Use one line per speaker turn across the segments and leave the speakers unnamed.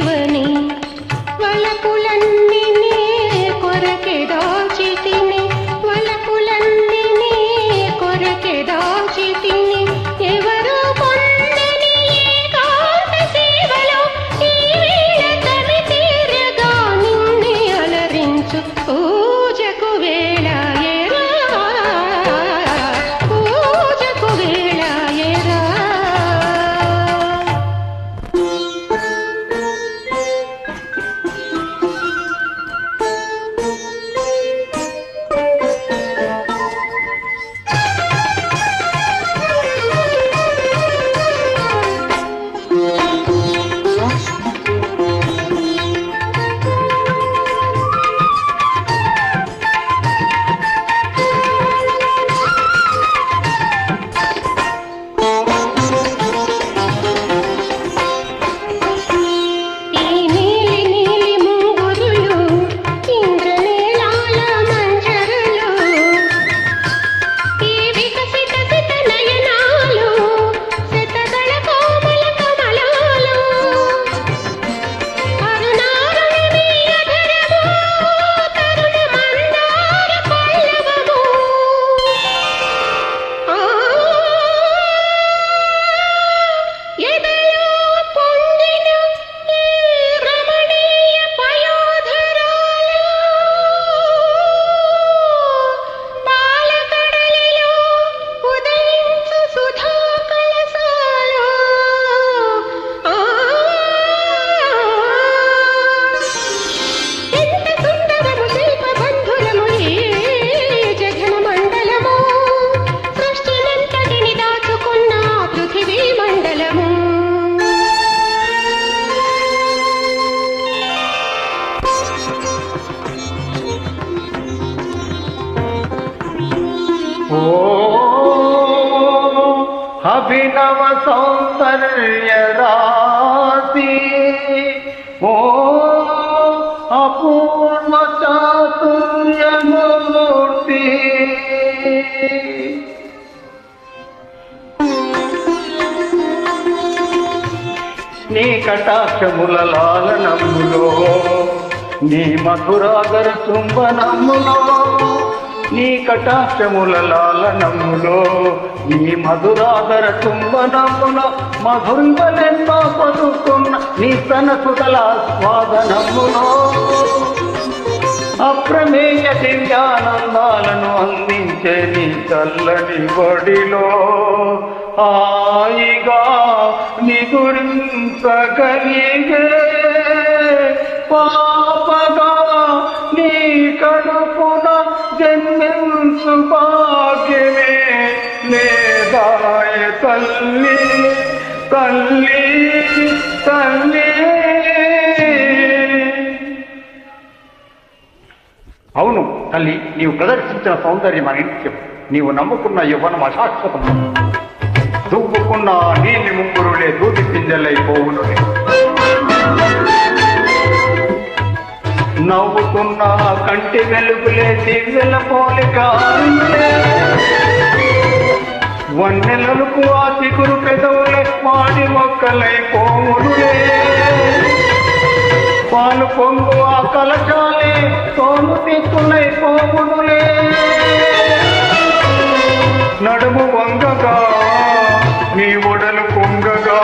தலைவன் ఓ అభినవ సౌందర్య రాశి. ఓ అపూర్వ చాతుర్యమూర్తి నీ కటాక్షముల లాలనములో నీ మధురాగర చుంబనములో నీ కటాక్షముల లాలనములో నీ మధురాధర కుంభనములో మధురిమలెన్నో పదుకున్న నీ సనసుదల స్వాదనములో అప్రమేయ దివ్యానందాలను అందించే నీ చల్లని బడిలో హాయిగా నిగురించగలిగే పా జన్మించు లేదాయ తల్లి తల్లి తల్లి. అవును తల్లి నీవు ప్రదర్శించిన సౌందర్యం అని చెప్పు నీవు నమ్ముకున్న యువనం అశాశ్వతం. దువ్వుకున్న నీలి ముంగురులే దూది పింజలైపోవును ఉన్నా కంటి వెలుగులే దివ్యల పోలిక. వన్నెలకు ఆ చిగురు పెదవులే పాడి మొక్కలై కోములులే. పాలు పొంగు ఆ కలచాలే తోము తిక్కులై కోములులే. నడుము వంగగా నీ ఒడలు పొంగగా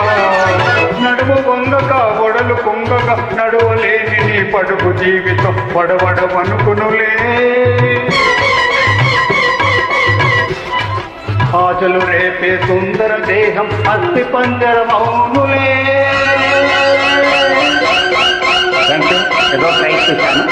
నడుము వంగగా ఒడలు పొంగగా నడువలేని పడుగు జీవితం పడవడమనుకునులే ఆశలు రేపే సుందర దేహం అస్థి
పంజర మౌనులే. ఏదో ప్రయత్నిస్తాను